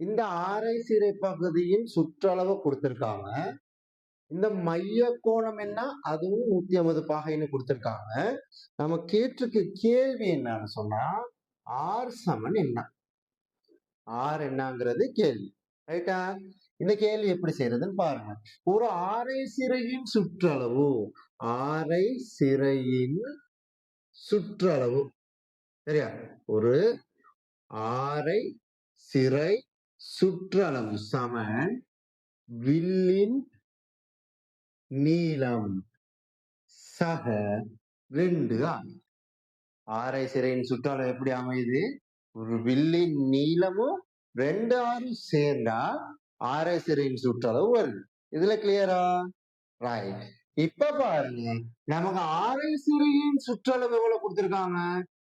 இந்த ஆரை சிறை பகுதியின் சுற்றளவு கொடுத்துருக்காங்க. இந்த மைய கோணம் என்ன? அதுவும் நூத்தி ஐம்பது பாகைன்னு கொடுத்துருக்காங்க. நம்ம கேட்டிருக்க கேள்வி என்னன்னு சொன்னா ஆர் சமன் என்ன? ஆர் என்னங்கிறது கேள்வி. ரைட்டா இந்த கேள்வி எப்படி செய்யறதுன்னு பாருங்க. ஒரு ஆரை சிறையின் சுற்றளவு ஆரை சிறையின் சுற்றளவு. சரியா? ஒரு ஆரை சிறை சுற்றளவு சமன் வில்லின் நீளம் சக ரெண்டு ஆர் ஆரை சிறையின் சுற்றளவு எப்படி அமையுது? ஒரு வில்லின் நீளமும் ரெண்டு ஆறும் சேர்ந்தா ஆரை சிறையின் சுற்றளவு வருது. இதுல கிளியரா ரைட் இப்ப பாருங்க நமக்கு ஆரை சிறையின் சுற்றளவு எவ்வளவு கொடுத்திருக்காங்க?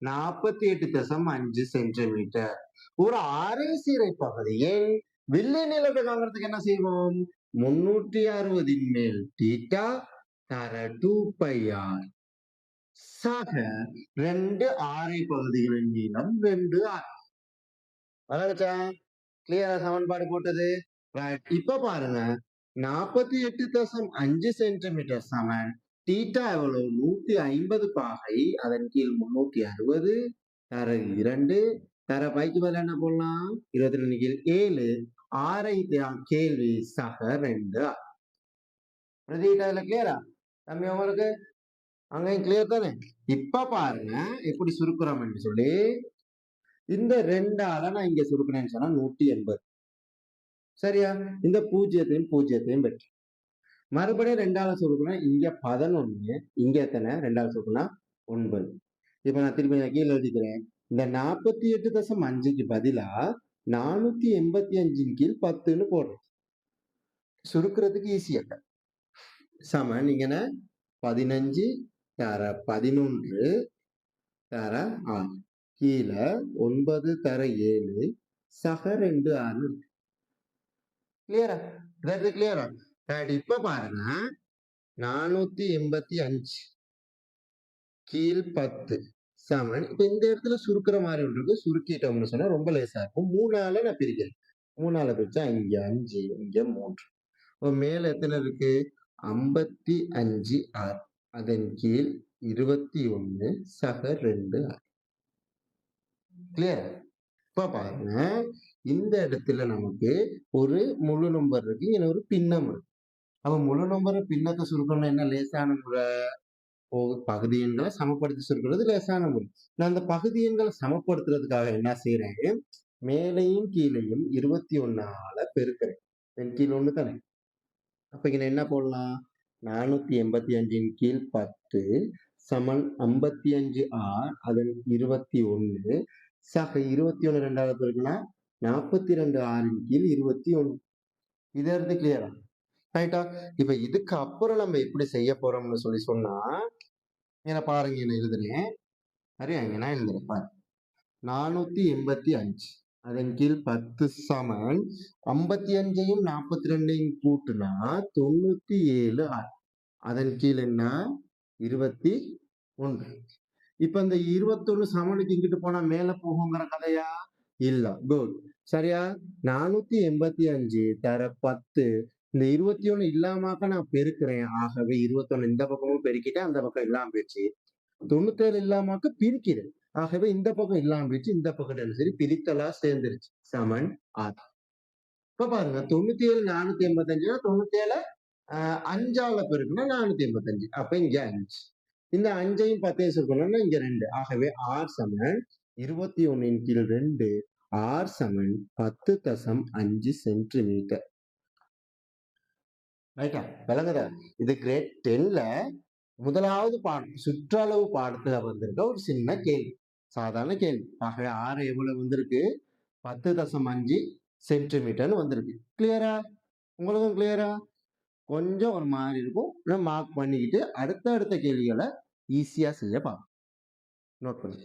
நாற்பத்தி எட்டு தசம் அஞ்சு சென்டிமீட்டர் ஒரு அரைசீரை பகுதியில் வில்லை நிலத்தை வாங்குறதுக்கு என்ன செய்வோம்? முன்னூற்றி அறுபதின் மேல் டீட்டா தர டூ பை ஆர் சக ரெண்டு ஆரை பகுதிகளின் நீளம் ரெண்டு ஆர் வளர்ச்சா கிளியரா சமன்பாடு போட்டது. இப்ப பாருங்க. நாற்பத்தி எட்டு தசம் அஞ்சு சென்டிமீட்டர் சமன். டீட்டா எவ்வளவு? நூத்தி ஐம்பது பாகை. அதன் கீழ் முன்னூத்தி அறுபது. தர இரண்டு. தர பைக்கு பதில் என்ன போடலாம்? இருபத்தி ரெண்டு கீழ் ஏழு. ஆரை கேள்வி சக ரெண்டு. பிரதீட்டா கிளியரா தம்பி உங்களுக்கு அங்கேயும் கிளியர் தானே? இப்ப பாருங்க எப்படி சுருக்குறோம் என்று சொல்லி. இந்த ரெண்டால நான் இங்க சுருக்கினேன்னு சொன்னா நூத்தி எண்பது. சரியா? இந்த பூஜ்ஜியத்தையும் பூஜ்ஜியத்தையும் பெற்று மறுபடியும் ரெண்டால சுருக்கினா இங்க பதினொன்னு இங்க எத்தனை? ரெண்டாவது சுருக்கினா ஒன்பது. இப்ப நான் திருப்பி நான் கீழே எழுதிக்கிறேன். இந்த நாற்பத்தி எட்டு தசம் அஞ்சுக்கு பதிலா நானூத்தி எண்பத்தி அஞ்சின் கீழ் பத்துன்னு போடுறோம். சுருக்குறதுக்கு ஈஸியா சம நீங்க பதினஞ்சு தர பதினொன்று தர ஆறு கீழே ஒன்பது தர ஏழு சக ரெண்டு ஆறு. கிளியரா இதாவது கிளியரா இப்போ இப்ப பாருங்க. நானூத்தி எண்பத்தி அஞ்சு. கீழ் பத்து. சமன். இப்போ இந்த இடத்துல சுருக்கிற மாதிரி ஒன்று இருக்கு. சுருக்கிட்டோம்னு சொன்னா ரொம்ப லேசா இருக்கும். மூணால நான் பிரிக்கிறேன். மூணால பிரிச்சா இங்க அஞ்சு இங்க மூன்று. இப்போ மேல எத்தனை இருக்கு? ஐம்பத்தி அஞ்சு ஆறு. அதன் கீழ் இருபத்தி ஒன்று சக ரெண்டு ஆறு. கிளியர் இப்போ பாருங்க. இந்த இடத்துல நமக்கு ஒரு முழு நம்பர் இருக்கு. இங்க ஒரு பின்னம் இருக்கு. அப்போ முழு நம்பர் பின்னத்தை சுருக்கணும்னா என்ன? லேசான முறை. பகுதி எண்களை சமப்படுத்தி சொல்கிறது லேசான மொழி நான் அந்த பகுதி எண்களை சமப்படுத்துறதுக்காக என்ன செய்யறேன் மேலையும் கீழையும் இருபத்தி ஒன்னால பெருக்கிறேன். என் கீழ் ஒண்ணு தானே அப்ப இங்க என்ன போடலாம்? நானூத்தி எண்பத்தி அஞ்சின் கீழ் பத்து சமன் ஐம்பத்தி அஞ்சு ஆர் அதன் இருபத்தி ஒன்று சக இருபத்தி ஒண்ணு ரெண்டாவது பெருக்குன்னா நாற்பத்தி ரெண்டு ஆறின் கீழ் இருபத்தி ஒன்று இது இருந்து கிளியரா ரைட்டா இப்ப இதுக்கு அப்புறம் நம்ம எப்படி செய்ய போறோம்னு சொல்லி சொன்னா என்ன பாருங்க என்ன எழுதுறேன் சரியா? இங்க நான் எழுதுறேன் பாரு. நானூத்தி எண்பத்தி அஞ்சு. அதன் கீழ் பத்து சமன். ஐம்பத்தி அஞ்சையும் நாற்பத்தி ரெண்டையும் கூட்டுனா தொண்ணூத்தி ஏழு ஆறு அதன் கீழ் என்ன? இருபத்தி ஒன்று. இப்ப இந்த இருபத்தொன்னு சமனுக்கு இங்கிட்டு போனா மேல போகுங்கிற கதையா? இல்ல. குட் சரியா? நானூத்தி எண்பத்தி அஞ்சு தர பத்து. இந்த இருபத்தி ஒண்ணு இல்லாமக்க நான் பெருக்கிறேன். ஆகவே இருபத்தொன்னு இந்த பக்கமும் பெருக்கிட்டேன் அந்த பக்கம் இல்லாம போயிடுச்சு. தொண்ணூத்தேழு இல்லாமக்க பிரிக்கிறேன் ஆகவே இந்த பக்கம் இல்லாம போயிடுச்சு இந்த பக்கம் சரி பிரித்தலா சேர்ந்துருச்சு. சமன் ஆதா இப்ப பாருங்க தொண்ணூத்தி ஏழு நானூத்தி எண்பத்தஞ்சுனா தொண்ணூத்தி ஏழு ஆஹ் அஞ்சால பெருக்குன்னா நானூத்தி எண்பத்தஞ்சு. அப்ப இங்க அஞ்சு. இந்த அஞ்சையும் பத்தையும் சுருக்கணும்னா இங்க ரெண்டு. ஆகவே ஆர் சமன் இருபத்தி ஒன்னின் கீழ் ரெண்டு. ஆர் சமன் பத்து தசம் அஞ்சு சென்டிமீட்டர். ரைட்டா விளங்குதா? இது கிரேட் டென்ல முதலாவது பாடம் சுற்றளவு பாடத்துல வந்திருக்க ஒரு சின்ன கேள்வி. சாதாரண கேள்வி. ஆகவே ஆறு எவ்வளவு வந்திருக்கு? பத்து தசம் அஞ்சு சென்டிமீட்டர்னு வந்திருக்கு. கிளியரா உங்களுக்கும் கிளியரா கொஞ்சம் ஒரு மாதிரி இருக்கும். மார்க் பண்ணிக்கிட்டு அடுத்த அடுத்த கேள்விகளை ஈஸியாக செய்ய பார்ப்போம். நோட் பண்ணி